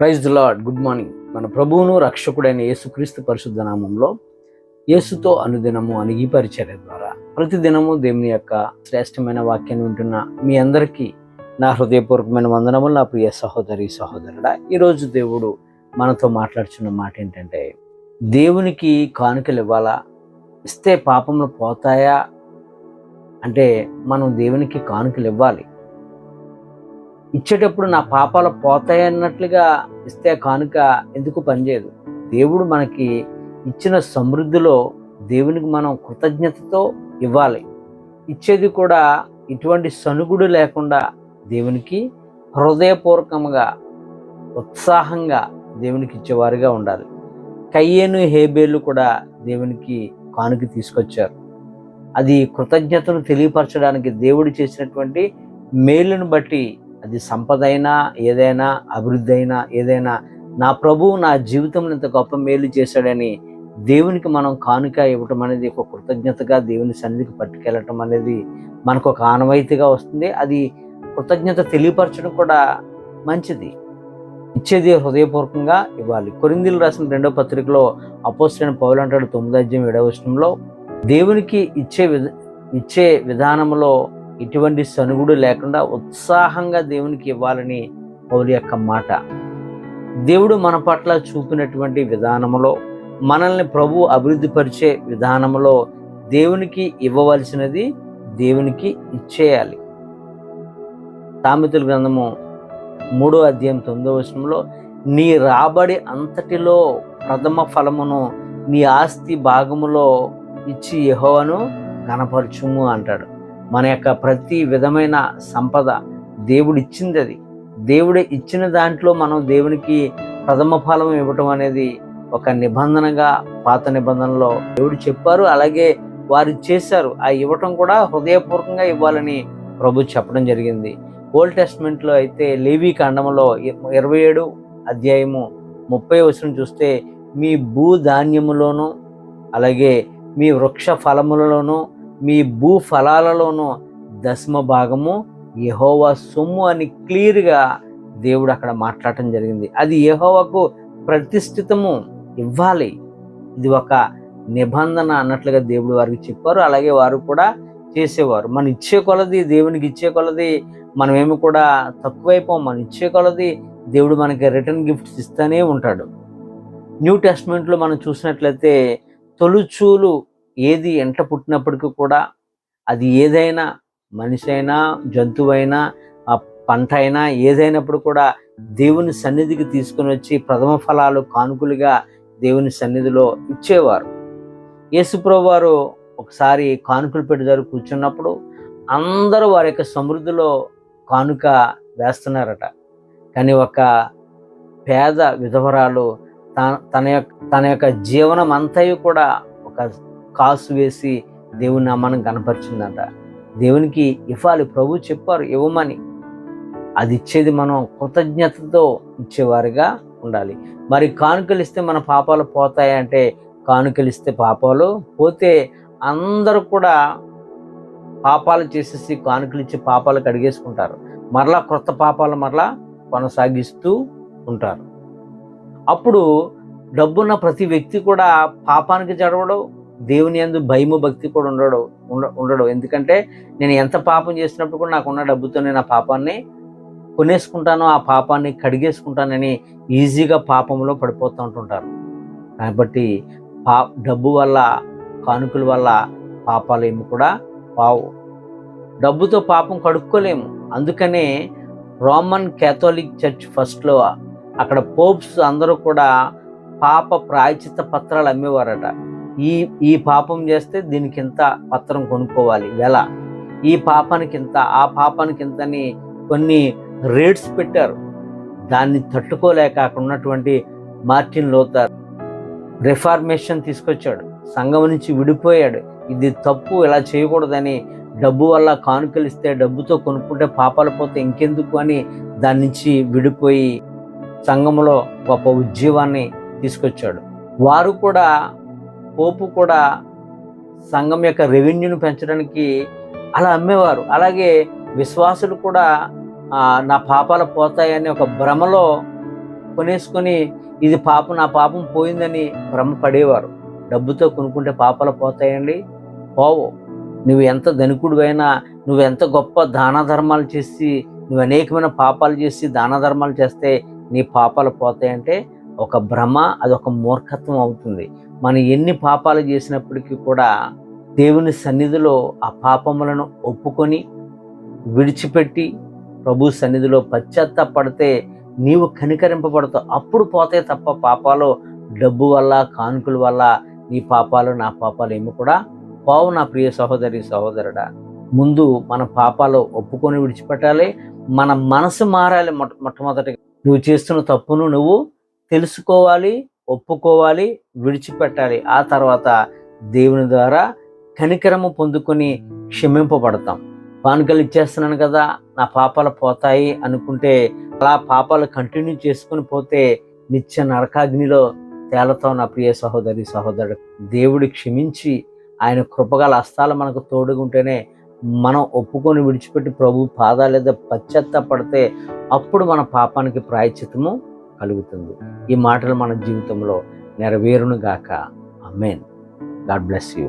Praise the Lord good morning మన ప్రభువును రక్షకుడైన యేసుక్రీస్తు పరిశుద్ధ నామంలో యేసుతో అనుదినము అనిగి పరిచర్య ద్వారా ప్రతిదినము దేవుని యొక్క శ్రేష్టమైన వాక్యాన్ని వింటున్న మీ అందరికీ నా హృదయపూర్వకమైన వందనములు నా ప్రియ సహోదరి సహోదరుడా. ఈరోజు దేవుడు మనతో మాట్లాడుచున్న మాట ఏంటంటే దేవునికి కానుకలు ఇవ్వాలా? ఇస్తే పాపములు పోతాయా? అంటే మనం దేవునికి కానుకలు ఇవ్వాలి. ఇచ్చేటప్పుడు నా పాపాలు పోతాయన్నట్లుగా ఇస్తే కానుక ఎందుకు పనిచేయదు దేవుడు మనకి ఇచ్చిన సమృద్ధిలో దేవునికి మనం కృతజ్ఞతతో ఇవ్వాలి. ఇచ్చేది కూడా ఇటువంటి సనుగుడు లేకుండా దేవునికి హృదయపూర్వకంగా ఉత్సాహంగా దేవునికి ఇచ్చేవారుగా ఉండాలి. కయ్యేను హేబేలు కూడా దేవునికి కానుక తీసుకొచ్చారు. అది కృతజ్ఞతను తెలియపరచడానికి దేవుడు చేసినటువంటి మేలును బట్టి అది సంపద అయినా ఏదైనా అభివృద్ధి అయినా ఏదైనా నా ప్రభువు నా జీవితంలో ఇంత గొప్ప మేలు చేశాడని దేవునికి మనం కానుక ఇవ్వటం అనేది ఒక కృతజ్ఞతగా దేవుని సన్నిధికి పట్టుకెళ్ళటం అనేది మనకు ఒక ఆనవాయితీగా వస్తుంది. అది కృతజ్ఞత తెలియపరచడం కూడా మంచిది. ఇచ్చేది హృదయపూర్వకంగా ఇవ్వాలి. కొరిందీలు రాసిన రెండో పత్రికలో అపోస్టైన పౌలు అంటాడు తొమ్మిదో అధ్యయం ఏడవ దేవునికి ఇచ్చే విధ ఇచ్చే విధానంలో ఎటువంటి సనుగుడు లేకుండా ఉత్సాహంగా దేవునికి ఇవ్వాలని పౌరు యొక్క మాట. దేవుడు మన పట్ల చూపినటువంటి విధానంలో మనల్ని ప్రభు అభివృద్ధి పరిచే విధానంలో దేవునికి ఇవ్వవలసినది దేవునికి ఇచ్చేయాలి. సామెతల గ్రంథము మూడో అధ్యాయం తొమ్మిదో వచనంలో నీ రాబడి అంతటిలో ప్రథమ ఫలమును నీ ఆస్తి భాగములో ఇచ్చి యహోవను కనపరచుము అంటాడు. మన యొక్క ప్రతి విధమైన సంపద దేవుడు ఇచ్చింది అది. దేవుడు ఇచ్చిన దాంట్లో మనం దేవునికి ప్రథమ ఫలం ఇవ్వటం అనేది ఒక నిబంధనగా పాత నిబంధనలో దేవుడు చెప్పారు. అలాగే వారు చేశారు. ఆ ఇవ్వటం కూడా హృదయపూర్వకంగా ఇవ్వాలని ప్రభు చెప్పడం జరిగింది. ఓల్డ్ టెస్ట్మెంట్లో అయితే లేవీ కాండంలో ఇరవై ఏడు అధ్యాయము ముప్పై వచనం చూస్తే మీ భూధాన్యములోను అలాగే మీ వృక్ష ఫలములలోనూ మీ భూ ఫలాలలోనూ దశమ భాగము యహోవా సొమ్ము అని క్లియర్గా దేవుడు అక్కడ మాట్లాడటం జరిగింది. అది యహోవాకు ప్రతిష్ఠితము ఇవ్వాలి. ఇది ఒక నిబంధన అన్నట్లుగా దేవుడు వారికి చెప్పారు. అలాగే వారు కూడా చేసేవారు. మనం ఇచ్చే కొలది దేవునికి ఇచ్చే కొలది మనమేమి కూడా తక్కువైపోం మనం ఇచ్చే కొలది దేవుడు మనకి రిటర్న్ గిఫ్ట్స్ ఇస్తూనే ఉంటాడు. న్యూ టెస్ట్మెంట్లో మనం చూసినట్లయితే తొలుచూలు ఏది ఎంట పుట్టినప్పటికీ కూడా అది ఏదైనా మనిషి అయినా జంతువైనా ఆ పంట అయినా ఏదైనప్పుడు కూడా దేవుని సన్నిధికి తీసుకుని వచ్చి ప్రథమ ఫలాలు కానుకలుగా దేవుని సన్నిధిలో ఇచ్చేవారు. యేసుప్రభు వారు ఒకసారి కానుకలు పెట్టుదారు కూర్చున్నప్పుడు అందరూ వారి యొక్క సమృద్ధిలో కానుక వేస్తున్నారట. కానీ ఒక పేద విధవరాలు తన తన యొక్క తన యొక్క జీవనం అంతయు కూడా ఒక కాసు వేసి దేవుని నామాన్ని కనపరిచిందంట దేవునికి ఇవ్వాలి. ప్రభు చెప్పారు ఇవ్వమని. అది ఇచ్చేది మనం కృతజ్ఞతతో ఇచ్చేవారుగా ఉండాలి. మరి కానుకలు ఇస్తే మన పాపాలు పోతాయంటే కానుకలు ఇస్తే పాపాలు పోతే అందరూ కూడా పాపాలు చేసేసి కానుకలు ఇచ్చి పాపాలు కడిగేసుకుంటారు. మరలా కొత్త పాపాలు మరలా కొనసాగిస్తూ ఉంటారు. అప్పుడు డబ్బున్న ప్రతి వ్యక్తి కూడా పాపానికి జడవడం దేవుని అందు భయము భక్తి కూడా ఉండడు ఉండ ఉండడు. ఎందుకంటే నేను ఎంత పాపం చేసినప్పుడు కూడా నాకున్న డబ్బుతో నేను ఆ పాపాన్ని కొనేసుకుంటాను ఆ పాపాన్ని కడిగేసుకుంటానని ఈజీగా పాపంలో పడిపోతూ ఉంటుంటారు. కాబట్టి పా డబ్బు వల్ల కానుకల వల్ల పాపాలు ఏమి కూడా పావు డబ్బుతో పాపం కడుక్కోలేము. అందుకనే రోమన్ క్యాథోలిక్ చర్చ్ ఫస్ట్లో అక్కడ పోప్స్ అందరూ కూడా పాప ప్రాయచిత పత్రాలు అమ్మేవారట. ఈ ఈ పాపం చేస్తే దీనికి ఇంత పత్రం కొనుక్కోవాలి. వెల ఈ పాపానికి ఇంత ఆ పాపానికి ఇంత అని కొన్ని రేట్స్ పెట్టారు. దాన్ని తట్టుకోలేక అక్కడ ఉన్నటువంటి మార్టిన్ లోతార్ రిఫార్మేషన్ తీసుకొచ్చాడు. సంఘం నుంచి విడిపోయాడు. ఇది తప్పు ఇలా చేయకూడదని డబ్బు వల్ల కానుకలు ఇస్తే డబ్బుతో కొనుక్కుంటే పాపాలు పోతే ఇంకెందుకు అని దాని నుంచి విడిపోయి సంఘంలో గొప్ప ఉద్యమాన్ని తీసుకొచ్చాడు. వారు కూడా పోపు కూడా సంఘం యొక్క రెవెన్యూను పెంచడానికి అలా అమ్మేవారు. అలాగే విశ్వాసులు కూడా నా పాపాలు పోతాయని ఒక భ్రమలో కొనేసుకొని ఇది పాపం నా పాపం పోయిందని భ్రమ పడేవారు. డబ్బుతో కొనుక్కుంటే పాపాలు పోతాయండి? పోవు. నువ్వు ఎంత ధనికుడివైనా నువ్వు ఎంత గొప్ప దాన ధర్మాలు చేసి నువ్వు అనేకమైన పాపాలు చేసి దాన ధర్మాలు చేస్తే నీ పాపాలు పోతాయంటే ఒక భ్రమ అది ఒక మూర్ఖత్వం అవుతుంది. మనం ఎన్ని పాపాలు చేసినప్పటికీ కూడా దేవుని సన్నిధిలో ఆ పాపములను ఒప్పుకొని విడిచిపెట్టి ప్రభు సన్నిధిలో పశ్చాత్తాపడితే నీవు కనికరింపబడతావు. అప్పుడు పోతే తప్ప పాపాలు డబ్బు వల్ల కానుకల వల్ల నీ పాపాలు నా పాపాలు ఏమి కూడా పోవు నా ప్రియ సహోదరి సహోదరుడా. ముందు మన పాపాలు ఒప్పుకొని విడిచిపెట్టాలి. మన మనసు మారాలి మొట్ట మొట్టమొదటిగా. నువ్వు చేస్తున్న తప్పును నువ్వు తెలుసుకోవాలి. ఒప్పుకోవాలి విడిచిపెట్టాలి. ఆ తర్వాత దేవుని ద్వారా కనికరము పొందుకొని క్షమింపబడతాం. కానుకలు ఇచ్చేస్తున్నాను కదా నా పాపాలు పోతాయి అనుకుంటే అలా పాపాలు కంటిన్యూ చేసుకుని పోతే నిత్య నరకాగ్నిలో తేలతో నా ప్రియ సహోదరి సహోదరుడు. దేవుడు క్షమించి ఆయన కృపగల హస్తాలు మనకు తోడుగుంటేనే మనం ఒప్పుకొని విడిచిపెట్టి ప్రభు పాదాల పశ్చత్త పడితే అప్పుడు మన పాపానికి ప్రాయచితము కలుగుతుంది. ఈ మాటలు మన జీవితంలో నెరవేరును గాక అమ్మేన్ గాడ్ బ్లెస్ యూ.